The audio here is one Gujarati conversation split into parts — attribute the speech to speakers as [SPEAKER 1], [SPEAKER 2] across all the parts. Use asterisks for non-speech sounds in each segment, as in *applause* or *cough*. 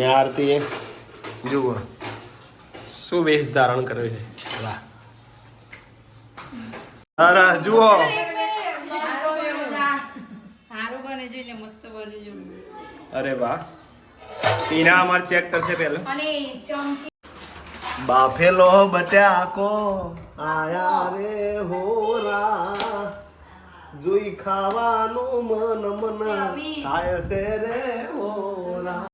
[SPEAKER 1] અને આરતી જુઓ. શું વેશ ધારણ કર્યો છે? વાહ. અરે જુઓ. અરે વાહ. પીના અમાર ચેક કરશે પહેલા.
[SPEAKER 2] અને ચમચી.
[SPEAKER 1] બાફેલો બટાકો આયા રે હોરા. જોઈ ખાવાનું મન મન થાય છે રે હોરા.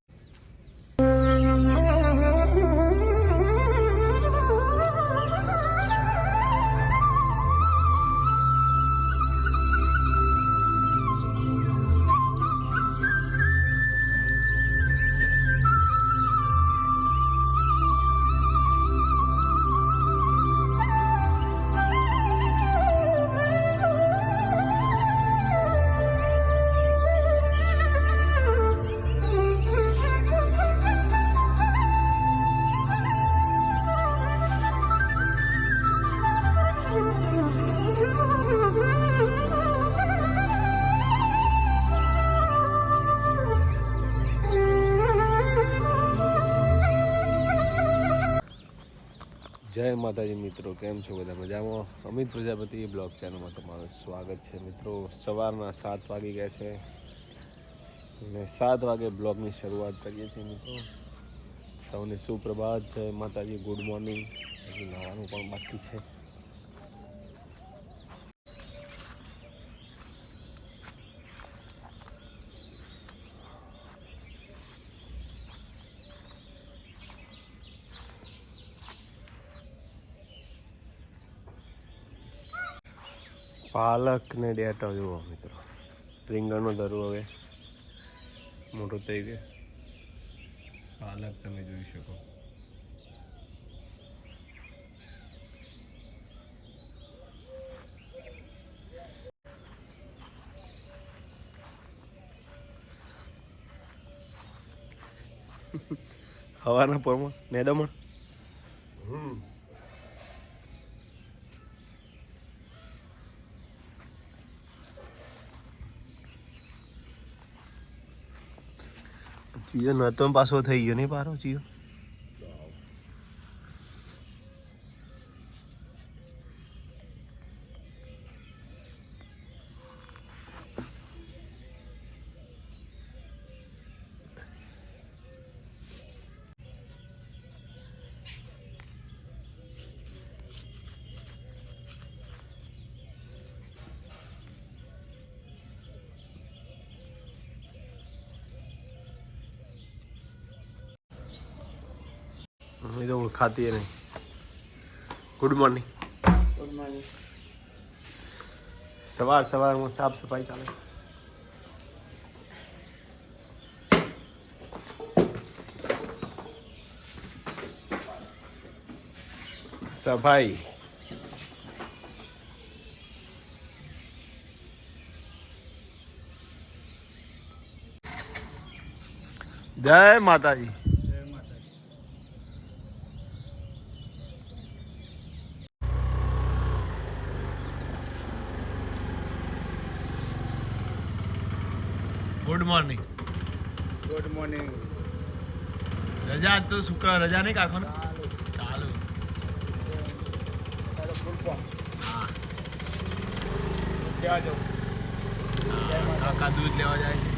[SPEAKER 1] જય માતાજી મિત્રો, કેમ છો બધા મજામાં? અમિત પ્રજાપતિ બ્લોગ ચેનલમાં તમારું સ્વાગત છે મિત્રો. સવારના સાત વાગી ગયા છે અને સાત વાગે બ્લોગની શરૂઆત કરીએ છીએ મિત્રો. સૌને સુપ્રભાત, જય માતાજી, ગુડ મોર્નિંગ. હજી નવાનું પણ બાકી છે. પાલક ને ડેટો જુઓ મિત્રો. રીંગણનો દરુ હવે મોટો થઈ ગયો. પાલક તમે જોઈ શકો. હવાના પોરમાં મેદામાં? ચિયો નતો પાછો થઈ ગયો નહીં પારો ચિયો એ તો ઓળખાતી નહીં. ગુડ મોર્નિંગ
[SPEAKER 3] ગુડ મોર્નિંગ
[SPEAKER 1] સવાર સવારમાં સાફ સફાઈ ચાલે. સફાઈ. જય માતાજી. મોર્નિંગ
[SPEAKER 3] ગુડ મોર્નિંગ
[SPEAKER 1] રજા તો શુક્ર રજા નહીં કાઢો ને ચાલુ કાકા દૂધ લેવા જાય છે.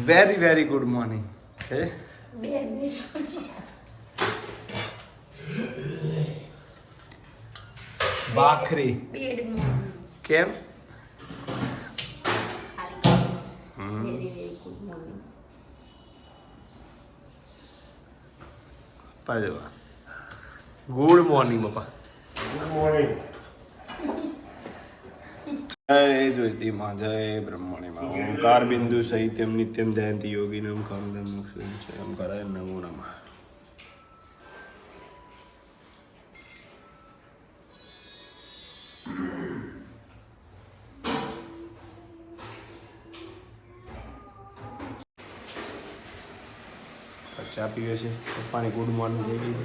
[SPEAKER 1] વેરી વેરી ગુડ મોર્નિંગ ભાખરી કેમ ગુડ મોર્નિંગ પપ્પા ગુડ મોર્નિંગ જય જ્યોતિમાં જય બ્રહ્મણીમાં ઓમકાર બિંદુ સહિત્યમ નિત્યમ જયંતિ યોગિનમ કામદમ મોક્ષમ કરાય નમો નમઃ. ચા પીવે છે. પપ્પાની ગુડ મોર્નિંગ થઈ ગઈ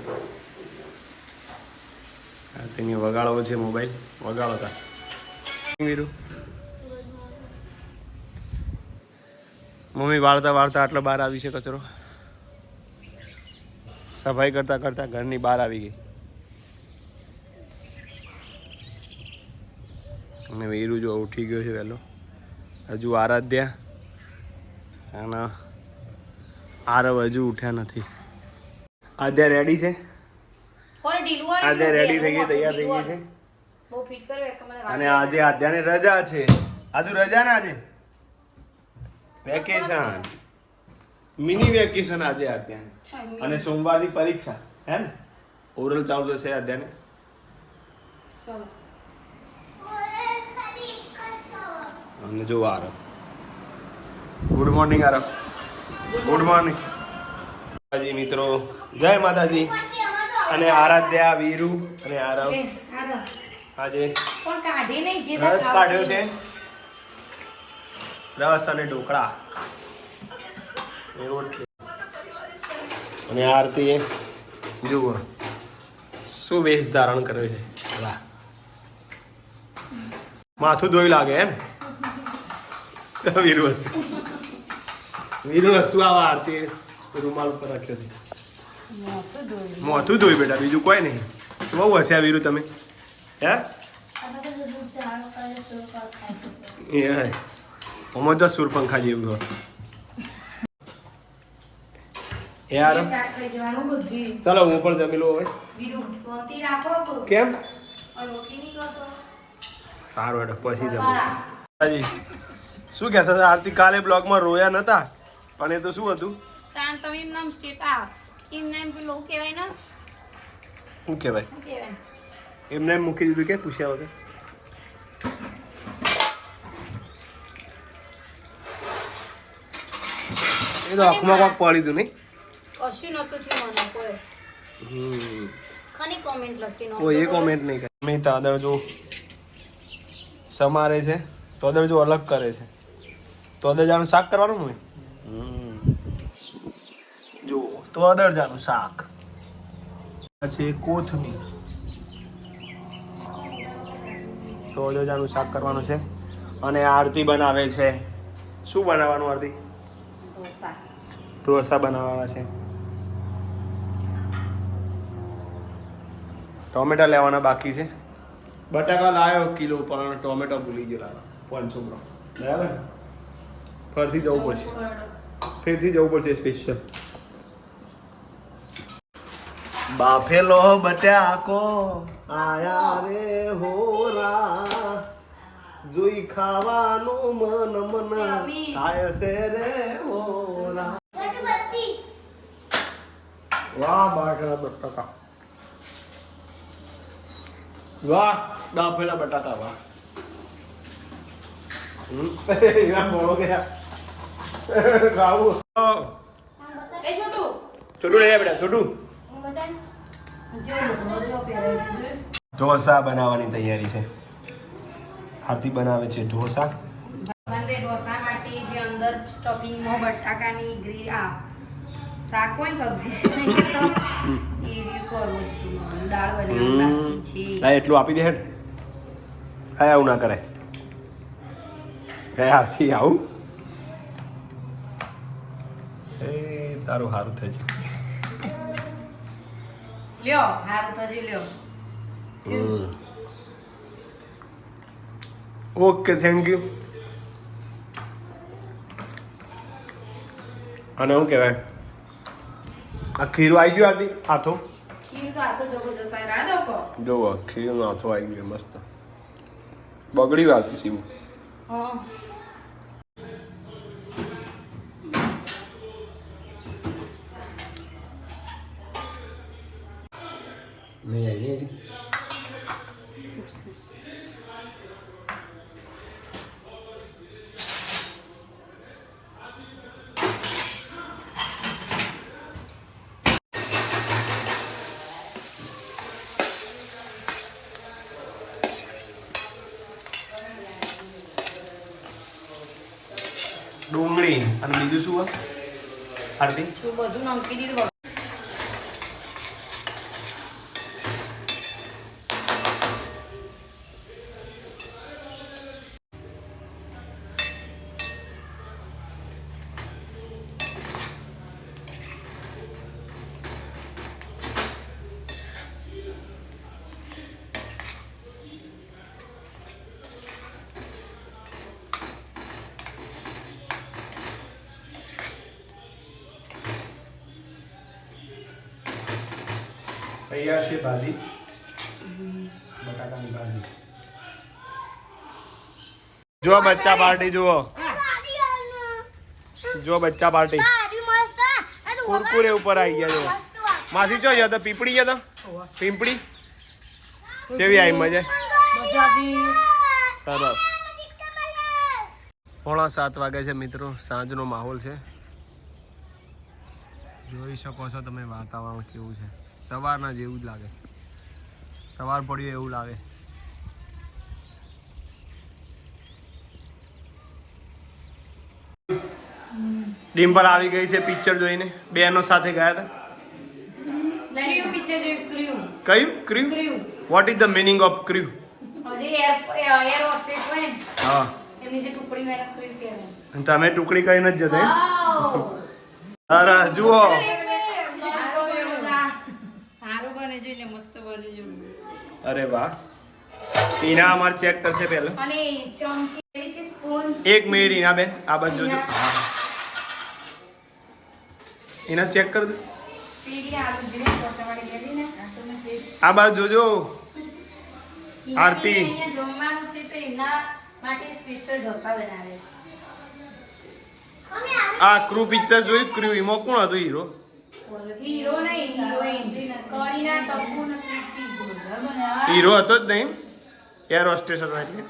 [SPEAKER 1] તેની વગાડવો છે મોબાઈલ. વગાડો તા. વીરુ. મમ્મી વાળતા વાળતા આટલો બહાર આવી છે કચરો. સફાઈ કરતા કરતા ઘરની બહાર આવી ગઈ. અને વીરુ જો ઉઠી ગયો છે વહેલો. હજુ આરાધ્યા. અને આરવ હજુ ઉઠ્યા નથી. આધ્યા રેડી છે? આદ્યા રેડી થઈ ગઈ તૈયાર થઈ ગઈ છે? અને આજે આદ્યાને રજા છે. આજુ? રજા ને આજે વેકેશન મિની વેકેશન આજે આદ્યાને. અને સોમવારની પરીક્ષા. હે ને ઓરલ ચાલુ થશે આદ્યાને? અમને જો Aarav. Good morning Aarav. Good morning માતાજી મિત્રો. જય માતાજી. અને આરાધ્યા વીરુ અને આરવ. આજે રસ કાઢ્યો છે. રસ અને ઢોકળા. એવું રોટલી. અને આરતી જુઓ શું વેશ ધારણ કર્યો છે. વાહ. માથું ધોઈ લાગે એમ. વીરુ હસુ. વીરુ હસુ આવા આરતી રૂમાલ ઉપર રાખ્યો છે.
[SPEAKER 2] ધોયું.
[SPEAKER 1] મોથું ધોઈ બેટા બીજું કોઈ નહીં. બહુ હસ્યા વીરુ તમે. હે? એ ઓમાં તો સુરપંખા જેવું યાર. ચાલો હું પણ જમી લઉં હવે. કેમ. સારું એટલે પછી જમી હાજી શું કહેતા હતા? આરતી કાલે બ્લોગમાં રોયા નતા પણ એ તો શું હતું?
[SPEAKER 2] કારણ તમે એમ નામ સ્ટેટા એમ નામ પેલું કહેવાય ને?
[SPEAKER 1] શું કહેવાય?
[SPEAKER 2] એમ કહેવાય?
[SPEAKER 1] એમને મૂકી દીધું કે પૂછ્યા વગર? એ તો આંખમાં કોક પડી તું નહીં?
[SPEAKER 2] કશું નતું થયું મને કોઈ.
[SPEAKER 1] હમ.
[SPEAKER 2] ખાલી કોમેન્ટ લખી નો
[SPEAKER 1] કોઈ એ કોમેન્ટ નહીં કરે. મેં તાદર જો સમારે છે તોદર જો અલગ કરે છે. તોદર જાનું શાક કરવાનું ને જો તોદર જાનું શાક. પછી કોથમીર. તોદર જાનું શાક કરવાનું છે. અને આરતી બનાવે છે. શું બનાવવાનું આરતી?
[SPEAKER 2] ઢોસા.
[SPEAKER 1] ઢોસા બનાવવાના છે. ટોમેટા લેવાના બાકી છે. બટાકા લાવ્યો કિલો પણ ટોમેટો ભૂલી ગયો લાવવા પાંચસો ગ્રામ. બરાબર? ફરીથી જવું પડશે. ફરીથી જવું પડશે સ્પેશિયલ બાફેલો બટાકો આયા રે હોરા. જોઈ ખાવાનું મન મન. થાય છે રે ઓરા વાહ બાકડા બટાકા. વાહ ડાફેલા બટાકા વાહ. *laughs* એવા ગયા. *laughs* ખાવું
[SPEAKER 2] એ છોટું.
[SPEAKER 1] છોટું લે બેટા છોટું.
[SPEAKER 2] જો ઢોકળો જો પહેરેલી છે.
[SPEAKER 1] ઢોસા બનાવવાની તૈયારી છે. આરતી બનાવે છે ઢોસા.
[SPEAKER 2] ઢોસા માટે જે અંદર સ્ટફિંગમાં બટાકાની ગ્રી આ શાક હોય સબ્જી દાળ બનાવવાની છે.
[SPEAKER 1] આ એટલું આપી દે હેડ. આ આવું ના કરે આરતી આવું? એ તારું સારું થઈ ગયું.
[SPEAKER 2] લ્યો હારું થજો લ્યો.
[SPEAKER 1] ઓકે થેન્ક યુ અને શું કહેવાય? આ ખીરું આવી ગયું આરતી?
[SPEAKER 2] હાથો?
[SPEAKER 1] જોવો ખીરનો આથો આવી ગયો મસ્ત. બગડી આવતી સીવું.
[SPEAKER 2] હા.
[SPEAKER 1] નહીં આવી અને બીજું શું હોય? આરતી
[SPEAKER 2] શું બધું નાખી દીધું
[SPEAKER 1] તૈયાર છે ભાજી. બટાકાની ભાજી. જો બચ્ચા પાર્ટી, જુઓ. જો બચ્ચા પાર્ટી. કુરકુરે ઉપર આવી ગયા જો માસી ચો ગયા તો પીપળી ગયા તો. જેવી આવી મજા. સરસ. પોણા સાત વાગે છે મિત્રો, સાંજનો માહોલ છે. જોઈ શકો છો તમે વાતાવરણ કેવું છે. સવારના જેવું જ લાગે. સવાર પડ્યું એવું લાગે. ડિમ્પલ આવી ગઈ છે પિક્ચર જોઈને. બેનો સાથે ગયા હતા? કયું crew. What is the meaning of crew? હા. તમે ટુકડી કરીને જ જતા જુઓ. અરે વાહ. ઈના અમાર ચેક કરશે પહેલો.
[SPEAKER 2] અને ચમચી છે સ્પૂન
[SPEAKER 1] એક મિનિટ ઈના બેન આ બાજુ જોજો. એના ચેક કર દે.
[SPEAKER 2] આ
[SPEAKER 1] બાજુ જોજો. આરતી.
[SPEAKER 2] જમવાનું છે તો એમના માટે સ્પેશિયલ ઢોસા બનાવે.
[SPEAKER 1] આ ક્રૂ પિક્ચર જોયું ક્રૂ એમાં કોણ હતું હીરો
[SPEAKER 2] હીરો નહીં હિરોઈન કરીના તપુ નથી.
[SPEAKER 1] હીરો હતો જ નહીં એર હોસ્ટેસ હતો એટલે.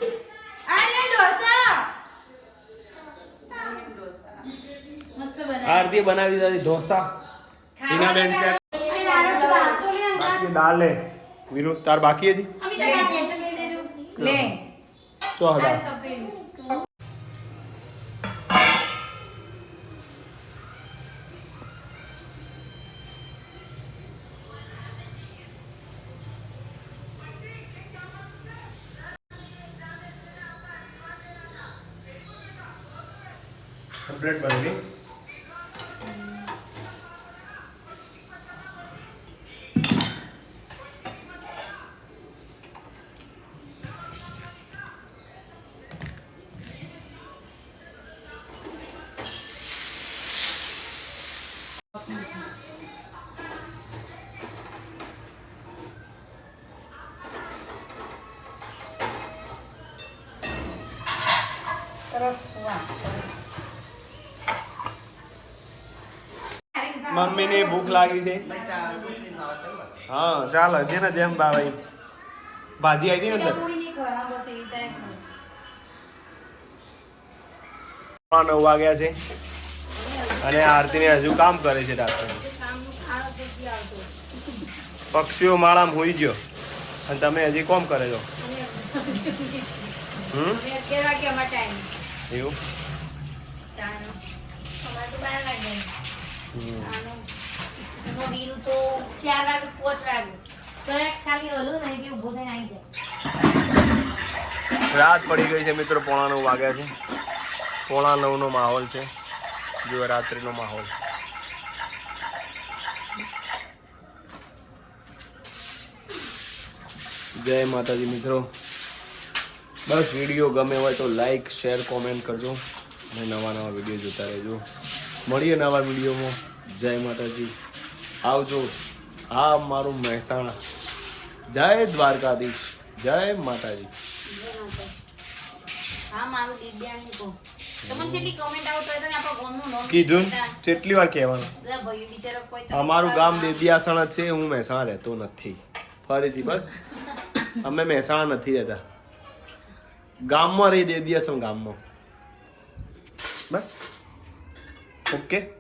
[SPEAKER 1] આરતી બનાવી દીધી ઢોસા. ઈના બેન છે. બાકી દાળ લે. વીરુ તાર બાકી હતી
[SPEAKER 2] લે.
[SPEAKER 1] ચો હતા કમ્પ્લીટ બની મમ્મીને ભૂખ લાગી છે. હા ચાલો જેને જેમ ભાવે ભાજી આવી છે ને અંદર? નવ વાગ્યા છે. અને આરતીને હજુ કામ કરે છે ડાક્ટર. પક્ષીઓ માળામાં હોઈ ગયો. અને તમે હજી કોમ કરે છો? હમ? એવું?
[SPEAKER 2] ચાનો. તો ચાર વાગે પાંચ વાગે. તો ખાલી હલું ને એટલે ઊભો થઈને આવી જાય.
[SPEAKER 1] રાત પડી ગઈ છે મિત્રો, પોણા નવ વાગ્યા છે. પોણા નવનો માહોલ છે. જો રાત્રિનો માહોલ. જય માતાજી મિત્રો. બસ વીડિયો ગમે હોય તો લાઈક શેર કોમેન્ટ કરજો. અને નવા નવા વીડિયો જોતા રહેજો. મળીએ નવા વિડીયોમાં. જય માતાજી. આવજો. આ મારું મહેસાણા. જય દ્વારકાધીશ. જય માતાજી. કીધું કેટલી વાર કહેવાનું. અમારું ગામ દેદિયાસણ છે હું મહેસાણા રહેતો નથી. ફરીથી બસ. અમે મહેસાણા નથી રહેતા. ગામમાં રહી દેદિયાસણ ગામમાં. બસ. ઓકે.